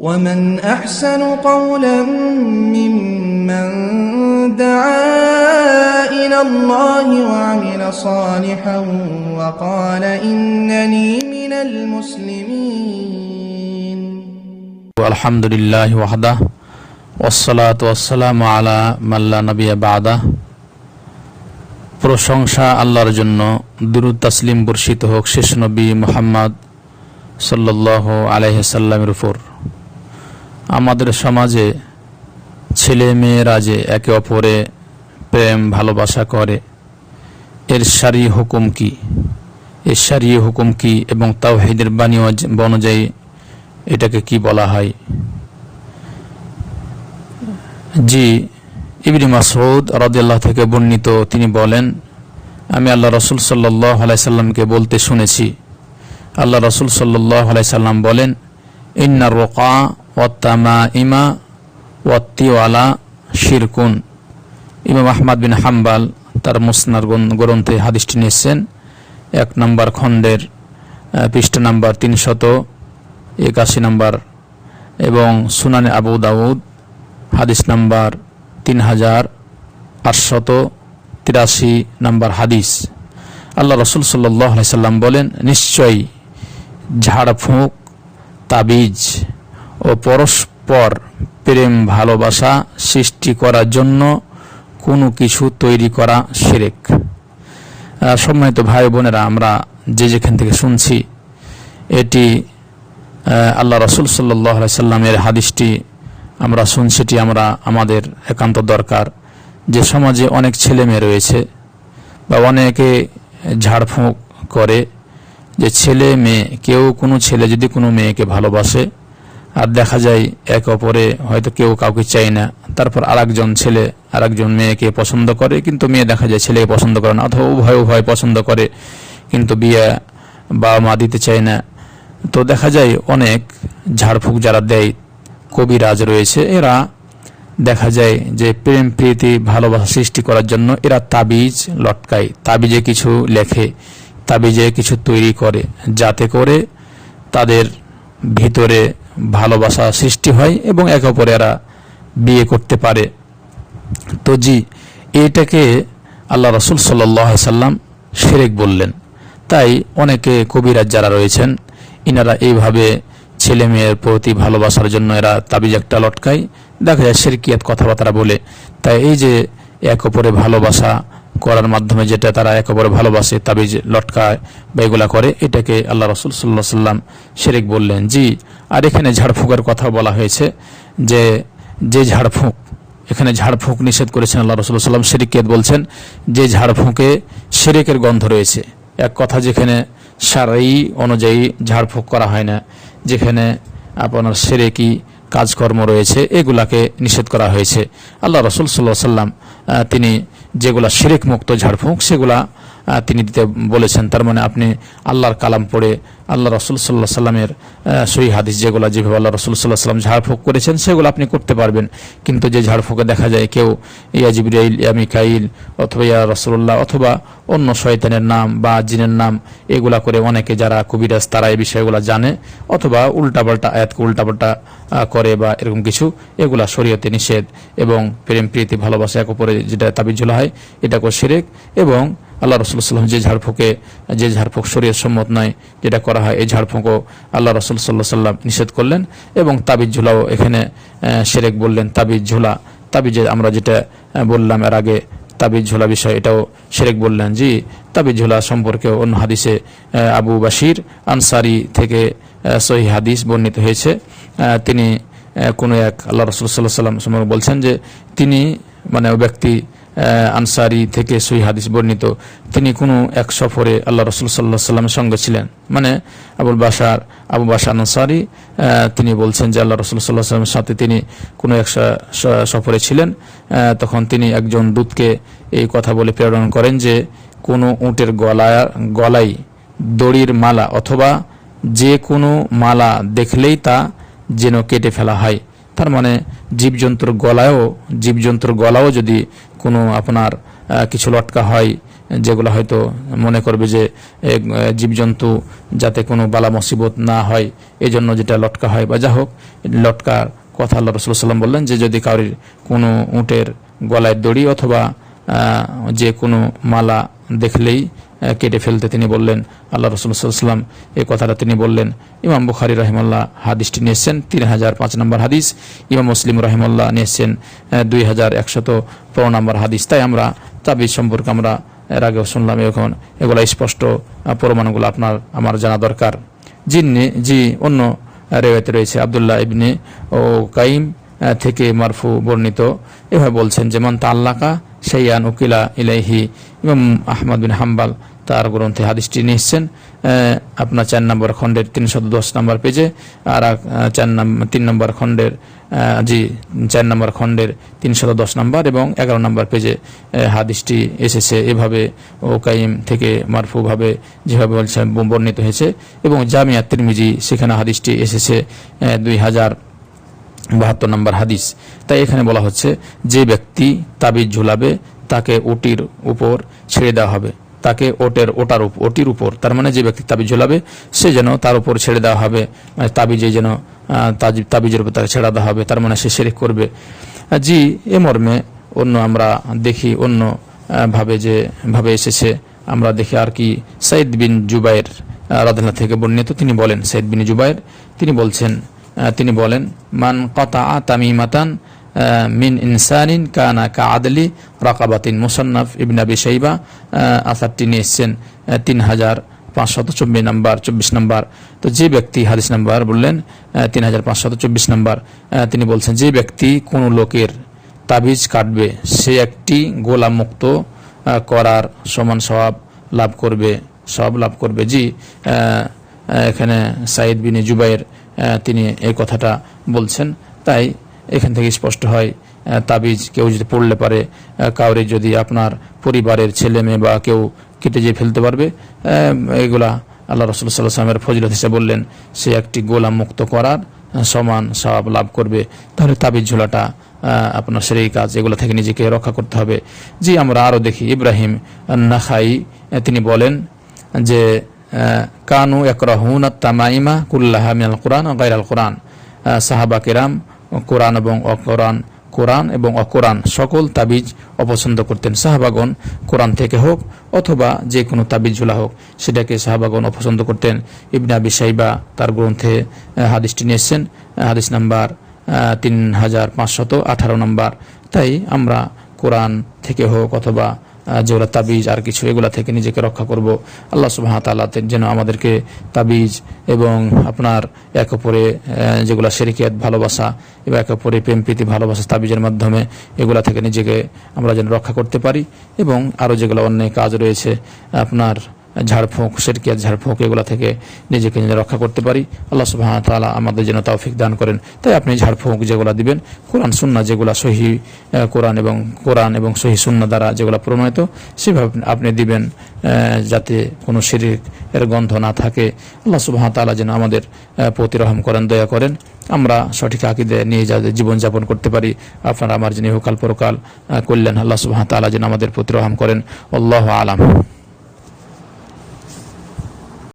ومن أحسن قولا ممن دعا إلى الله وعمل صالحا وقال إنني من المسلمين الحمد لله وحده والصلاة والسلام على من لا نبي بعده প্রশংসা আল্লাহর জন্য দুরুদ তাসলিম বর্ষিত হোক শেষ নবী মোহাম্মদ সাল্লাহ আলাইসাল্লামের উপর আমাদের সমাজে ছেলে মেয়েরা যে একে অপরে প্রেম, ভালোবাসা করে, এর সারি হুকুম কি? এর সারি হুকুম কি এবং তাওহিদের বাণী অজ- অনুযায়ী এটাকে কি বলা হয়? জি, ইবনি মাসউদ রাদিয়াল্লাহ থেকে বর্ণিত, তিনি বলেন, আমি আল্লাহ রসুল সাল্লাহ আলাইসাল্লামকে বলতে শুনেছি। আল্লাহ রসুল সাল্লাহ আলাইসাল্লাম বলেন, ইন্না রোকা ওয়াত্তামা ইমা ওয়াত্তিওয়ালা শিরকুন। ইমাম আহমদ বিন হাম্বাল তার মুসনার গ্রন্থে হাদিসটি নিয়েছেন। এক নম্বর খণ্ডের পৃষ্ঠা নাম্বার তিনশত একাশি নাম্বার এবং সুনানে আবু দাউদ হাদিস নাম্বার তিন হাজার আটশত তিরাশি নাম্বার হাদিস। আল্লাহ রসুল সাল্লাহ সাল্লাম বলেন, নিশ্চয়ই ঝাড়ফুঁক, তাবিজ ও পরস্পর প্রেম ভালোবাসা সৃষ্টি করার জন্য কোনো কিছু তৈরি করা সেরেক সম্মানিত ভাই বোনেরা, আমরা যে যেখান থেকে শুনছি, এটি আল্লাহ রসুল সাল্লাহ সাল্লামের হাদিসটি আমরা শুনছি এটি আমরা আমাদের একান্ত দরকার। যে সমাজে অনেক ছেলে মেয়ে রয়েছে বা অনেকে ঝাড়ফুঁক করে, যে ছেলে মেয়ে, কেউ কোনো ছেলে যদি কোনো মেয়েকে ভালোবাসে আর দেখা যায় এক অপরে হয়তো কেউ কাউকে চায় না। তারপর আরেকজন ছেলে, আরেকজন মেয়েকে পছন্দ করে, কিন্তু মেয়ে দেখা যায় ছেলেকে পছন্দ করে না, অথবা উভয় উভয় পছন্দ করে, কিন্তু বিয়ে বাবা মা দিতে চায় না। তো দেখা যায় অনেক ঝাড়ফুঁক যারা দেয়, কবিরাজ রয়েছে, এরা দেখা যায় যে প্রেম, প্রীতি, ভালোবাসা সৃষ্টি করার জন্য এরা তাবিজ লটকায়, তাবিজে কিছু লেখে, তাবিজে কিছু তৈরি করে, যাতে করে তাদের ভিতরে ভালোবাসা সৃষ্টি হয় এবং একে অপরে এরা বিয়ে করতে পারে। তো জি, এটাকে আল্লাহ রসুল সাল্লাহ সাল্লাম সেরেক বললেন। তাই অনেকে কবিরাজ যারা রয়েছেন, ইনারা এইভাবে ছেলে মেয়ের প্রতি ভালোবাসার জন্য এরা তাবিজ একটা লটকায়, দেখা যায় সেরকিয়াত কথাবার্তা বলে। তাই এই যে এক অপরে ভালোবাসা করার মাধ্যমে যেটা তারা এক অপরে ভালোবাসে, তাবিজ লটকায় বা এগুলা করে, এটাকে আল্লাহ রসুল সাল্লাহ সাল্লাম শেরেক বললেন, জি, আর এখানে ঝাড়ফুঁকের কথা বলা হয়েছে যে যে ঝাড়ফুঁক, এখানে ঝাড়ফুঁক নিষেধ করেছেন আল্লাহ রসুল সাল্লাম শেরিকিয়াত বলছেন, যে ঝাড়ফুঁকে শেরেকের গন্ধ রয়েছে। এক কথা যেখানে সারাই অনুযায়ী ঝাড়ফুঁক করা হয় না, যেখানে আপনার সেরেকি কাজকর্ম রয়েছে, এগুলাকে নিষেধ করা হয়েছে। আল্লাহ রসুল সাল্লাহ সাল্লাম তিনি যেগুলা শিরেক মুক্ত ঝাড়ফুঁক সেগুলা তিনি দিতে বলেছেন, তার মানে আপনি আল্লাহর কালাম পড়ে আল্লাহ রসুল সাল্লাহ সাল্লামের সই হাদিস যেগুলো যেভাবে আল্লাহ রসুল সাল্লাহ সাল্লাম ঝাড়ফুঁক করেছেন, সেগুলো আপনি করতে পারবেন। কিন্তু যে ঝাড়ফুঁকে দেখা যায় কেউ, ইয়া জিবরাইল ইয়া মিকাইল, অথবা ইয়া রসুল্লাহ অথবা অন্য শয়তানের নাম বা জিনের নাম, এগুলা করে অনেকে যারা কবিরাজ, তারা এই বিষয়গুলো জানে, অথবা উল্টাপাল্টা আয়াতকে উল্টাপাল্টা করে বা এরকম কিছু, এগুলা শরীয়তে নিষেধ এবং প্রেম, প্রীতি, ভালোবাসা এক উপরে যেটা তাবিজ ঝোলা হয়, এটাকেও সেরেক এবং আল্লাহ রসুল সাল্লাম যে ঝাড়ফুঁকে, যে ঝাড়ফুঁক শরীর সম্মত নয়, যেটা করা হয়, এই ঝাড়ফুঁকও আল্লাহ রসুল সাল্লাহ সাল্লাম নিষেধ করলেন এবং তাবিজ ঝোলাও এখানে সেরেক বললেন তাবিজ ঝোলা। তাবিজে আমরা যেটা বললাম এর আগে, তাবিজ ঝোলা বিষয়, এটাও শেরেক বললেন। জি, তাবিজ ঝোলা সম্পর্কে অন্য হাদিসে আবু বাসির আনসারি থেকে সহি হাদিস বর্ণিত হয়েছে। তিনি কোনো এক আল্লাহ রসুল সাল্লাহ সাল্লাম সম্পর্কে বলছেন যে তিনি মানে ব্যক্তি আনসারি থেকে সহি হাদিস বর্ণিত। তিনি কোনো এক সফরে আল্লাহ রসুল সাল্লাহ সাল্লামের সঙ্গে ছিলেন। মানে আবুল বাসার আবু বাসার আনসারি তিনি বলছেন যে আল্লাহ রসুল সাল্লাহ সাল্লামের সাথে তিনি কোনো এক সফরে ছিলেন। তখন তিনি একজন দূতকে এই কথা বলে প্রেরণ করেন যে কোনো উটের গলা গলায় দড়ির মালা অথবা যে কোনো মালা দেখলেই তা যেন কেটে ফেলা হয়। তার মানে জীবজন্তুর গলায়ও, জীবজন্তুর গলাও যদি কোনো আপনার কিছু লটকা হয়, যেগুলো হয়তো মনে করবে যে জীবজন্তু যাতে কোনো বালা মুসিবত না হয় এই জন্য যেটা লটকা হয় বা যা হোক লটকার কথা আল্লাহ রসুল সাল্লাম বললেন যে যদি কারোর কোনো উটের গলায় দড়ি অথবা যে কোনো মালা দেখলেই কেটে ফেলতে তিনি বললেন, আল্লাহ রসুল সাল্লাম এই কথাটা তিনি বললেন। ইমাম বুখারি রহিমাল্লাহ হাদিসটি নিয়েছেন, তিন হাজার পাঁচ নম্বর হাদিস। ইমাম মুসলিম রহিমাল্লাহ নিয়েছেন দুই হাজার একশত পনেরো নম্বর হাদিস। তাই আমরা তাবিজ সম্পর্কে আমরা এর আগেও শুনলাম, এখন এগুলো স্পষ্ট প্রমাণগুলো আপনার, আমার জানা দরকার। জি জি, অন্য রেওয়াতে রয়েছে আবদুল্লাহ ইবনে ও কাইম থেকে মারফু বর্ণিত। এভাবে বলছেন যেমন তাল্লাকা সেইয়ান উকিলা ইলাইহি ইমাম আহমদ বিন হাম্বাল তার গ্রন্থে হাদিসটি নিয়েছেন আপনার চার নম্বর খণ্ডের তিনশত দশ নম্বর পেজে, আর চার নম্বর তিন নম্বর খণ্ডের জি, চার নম্বর খণ্ডের তিনশত দশ নম্বর এবং এগারো নম্বর পেজে হাদিসটি এসেছে। এভাবে ও কাইম থেকে মারফুভাবে যেভাবে বলছে, বর্ণিত হয়েছে এবং জামিয়া তিরমিজি সেখানে হাদিসটি এসেছে দুই হাজার বাহাত্তর নম্বর হাদিস। তাই এখানে বলা হচ্ছে, যে ব্যক্তি তাবিজ ঝুলাবে, তাকে ওটির উপর ছেড়ে দেওয়া হবে। তাকে ওটের ওটার ওটির উপর, তার মানে যে ব্যক্তি তাবিজ ঝুলাবে, সে যেন তার উপর ছেড়ে দেওয়া হবে। মানে তাবিজে যেন তাবিজের উপর তাকে ছেড়ে দেওয়া হবে, তার মানে সে শেরিক করবে। জি, এ মর্মে অন্য আমরা দেখি অন্য ভাবে যে, ভাবে এসেছে। আমরা দেখি আর কি, সাইদ বিন জুবাইর রাধনা থেকে বর্ণিত। তিনি বলেন, সাইদ বিন জুবাইর, তিনি বলছেন তিনি বলেন মান কতা তামিমাতান মিন ইনসানিন কানা কা আদলি রাকাবাতিন মুসান্নাফ ইবন আবি শাইবা আহ, আসারটি নিয়ে এসছেন তিন হাজার পাঁচশত চব্বিশ নম্বর চব্বিশ নম্বর। তো যে ব্যক্তি হাদিস নাম্বার বললেন তিন হাজার পাঁচশত চব্বিশ নম্বর তিনি বলছেন যে ব্যক্তি কোনো লোকের তাবিজ কাটবে সে একটি গোলাম মুক্ত করার সমান স্বভাব লাভ করবে সব লাভ করবে। জি এখানে সাইদ বিন জুবাইর আহ, তিনি এই কথাটা বলছেন। তাই এখান থেকে স্পষ্ট হয় তাবিজ কেউ যদি পড়লে পারে কাউরে যদি আপনার পরিবারের ছেলে মেয়ে বা কেউ কেটে যেয়ে ফেলতে পারবে এগুলা আল্লাহ রসুল সাল্লামের ফজিলত হিসেবে বললেন, সে একটি গোলাম মুক্ত করার সমান স্বভাব লাভ করবে। তাহলে তাবিজ ঝোলাটা আপনার সেই কাজ, এগুলো থেকে নিজেকে রক্ষা করতে হবে। জি, আমরা আরও দেখি, ইব্রাহিম নাখাই তিনি বলেন যে কানু একরাহুন তামাইমা কুল্লাহা মিনাল কোরআন গাইরাল কোরআন। সাহাবা কেরাম, কোরআন এবং অকোরআন, কোরআন এবং অকোরআন সকল তাবিজ অপছন্দ করতেন। সাহাবাগণ কোরআন থেকে হোক অথবা যে কোনো তাবিজ ঝোলা হোক, সেটাকে সাহাবাগণ অপছন্দ করতেন। ইবনে আবি সাইবা তার গ্রন্থে হাদিসটি নিয়েছেন হাদিস নাম্বার তিন হাজার পাঁচশত আঠারো নম্বর। তাই আমরা কোরআন থেকে হোক অথবা যেগুলো তাবিজ আর কিছু, এগুলা থেকে নিজেকে রক্ষা করব। আল্লাহ সুবাহ তাল্লাহ যেন আমাদেরকে তাবিজ এবং আপনার এক অপরে যেগুলো শেরিকিয়াত ভালোবাসা এবং এক অপরে প্রেম, প্রীতি, ভালোবাসা তাবিজের মাধ্যমে এগুলা থেকে নিজেকে আমরা যেন রক্ষা করতে পারি এবং আরও যেগুলো অন্য কাজ রয়েছে, আপনার ঝাড়ফুঁক সেরকিয়াত ঝাড়ফুঁক এগুলা থেকে নিজেকে নিজে রক্ষা করতে পারি। আল্লাহ সুবাহ তাআলা আমাদের যেন তৌফিক দান করেন। তাই আপনি ঝাড়ফুঁক যেগুলা দিবেন কোরআন সুন্না যেগুলা সহি কোরআন এবং কোরআন এবং সহি সুন্না দ্বারা যেগুলা প্রণয়ত সেভাবে আপনি দিবেন যাতে কোনো শিরিক এর গন্ধ না থাকে। আল্লাহ সুবাহ তাআলা যেন আমাদের আহ, প্রতি রহম করেন দয়া করেন। আমরা সঠিক আকিদে নিয়ে যাদের জীবনযাপন করতে পারি। আপনারা আমার যিনি হোকাল পরকাল কল্যাণ আল্লাহ সুবাহ তাআলা যেন আমাদের প্রতি রহম করেন। আল্লাহ আলাম।